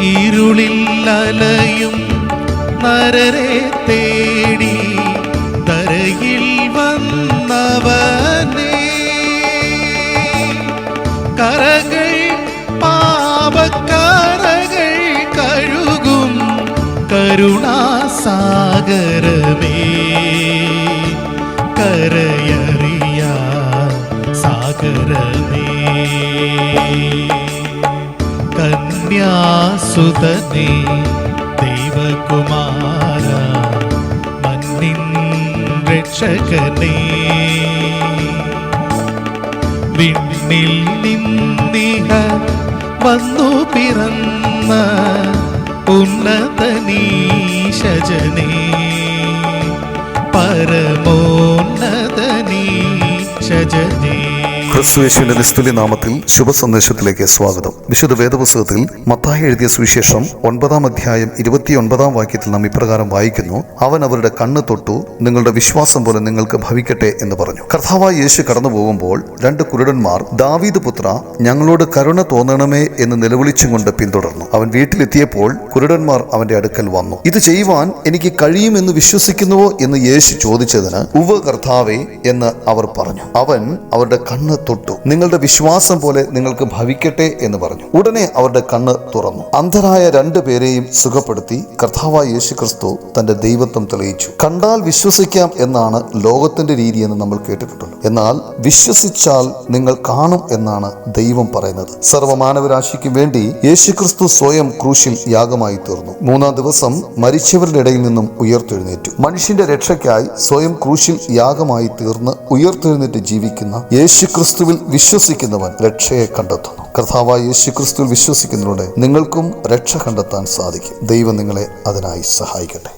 ഇരുളിൽ അലയും നരരെ തേടി തരയിൽ വന്നവനേ. കരകൾ പാപക്കരകൾ കഴുകും കരുണാസാഗരമേ. കരയറിയ സാഗരമേ. കന്യാസുതനേ ദൈവകുമാര മന്നിൻ രക്ഷകനേ. വിണ്ണിൽ നിന്നിഹ വന്നു പിറന്ന ഉന്നതനീശജനേ. പരമോന്നതനീശജനേ. ക്രിസ്തുയേശുവിന്റെ നിസ്തുല്യ നാമത്തിൽ ശുഭ സന്ദേശത്തിലേക്ക് സ്വാഗതം. വിശുദ്ധ വേദപുസ്തകത്തിൽ മത്തായി എഴുതിയ സുവിശേഷം ഒൻപതാം അധ്യായം ഇരുപത്തിയൊൻപതാം വാക്യത്തിൽ നാം ഇപ്രകാരം വായിക്കുന്നു. അവൻ അവരുടെ കണ്ണ് തൊട്ടു നിങ്ങളുടെ വിശ്വാസം പോലെ നിങ്ങൾക്ക് ഭവിക്കട്ടെ എന്ന് പറഞ്ഞു. കർത്താവായ യേശു കടന്നു പോകുമ്പോൾ രണ്ട് കുരുടന്മാർ ദാവീദ് പുത്ര ഞങ്ങളോട് കരുണ തോന്നണമേ എന്ന് നിലവിളിച്ചുകൊണ്ട് പിന്തുടർന്നു. അവൻ വീട്ടിലെത്തിയപ്പോൾ കുരുടന്മാർ അവന്റെ അടുക്കൽ വന്നു. ഇത് ചെയ്യുവാൻ എനിക്ക് കഴിയുമെന്ന് വിശ്വസിക്കുന്നുവോ എന്ന് യേശു ചോദിച്ചതിന് ഉവ കർത്താവേ എന്ന് അവർ പറഞ്ഞു. അവൻ അവരുടെ കണ്ണ് തൊട്ടു. നിങ്ങളുടെ വിശ്വാസം പോലെ നിങ്ങൾക്ക് ഭവിക്കട്ടെ എന്ന് പറഞ്ഞു. ഉടനെ അവരുടെ കണ്ണ് തുറന്നു. അന്ധരായ രണ്ടു പേരെയും സുഖപ്പെടുത്തി കർത്താവായ യേശു ക്രിസ്തു തന്റെ ദൈവത്വം തെളിയിച്ചു. കണ്ടാൽ വിശ്വസിക്കാം എന്നാണ് ലോകത്തിന്റെ രീതി എന്ന് നമ്മൾ കേട്ടിട്ടുണ്ടല്ലോ എന്നാൽ വിശ്വസിച്ചാൽ നിങ്ങൾ കാണും എന്നാണ് ദൈവം പറയുന്നത്. സർവമാനവരാശിക്ക് വേണ്ടി യേശുക്രിസ്തു സ്വയം ക്രൂശിൽ യാഗമായി തീർന്നു. മൂന്നാം ദിവസം മരിച്ചവരുടെ ഇടയിൽ നിന്നും ഉയർത്തെഴുന്നേറ്റു. മനുഷ്യന്റെ രക്ഷയ്ക്കായി സ്വയം ക്രൂശിൽ യാഗമായി തീർന്ന് ഉയർത്തെഴുന്നേറ്റ് ജീവിക്കുന്ന യേശുക്രിസ്തുവിൽ വിശ്വസിക്കുന്നവൻ രക്ഷയെ കണ്ടെത്തുന്നു. കർത്താവായ യേശുക്രിസ്തുവിൽ വിശ്വസിക്കുന്നതിലൂടെ നിങ്ങൾക്കും രക്ഷ കണ്ടെത്താൻ സാധിക്കും. ദൈവം നിങ്ങളെ അതിനായി സഹായിക്കട്ടെ.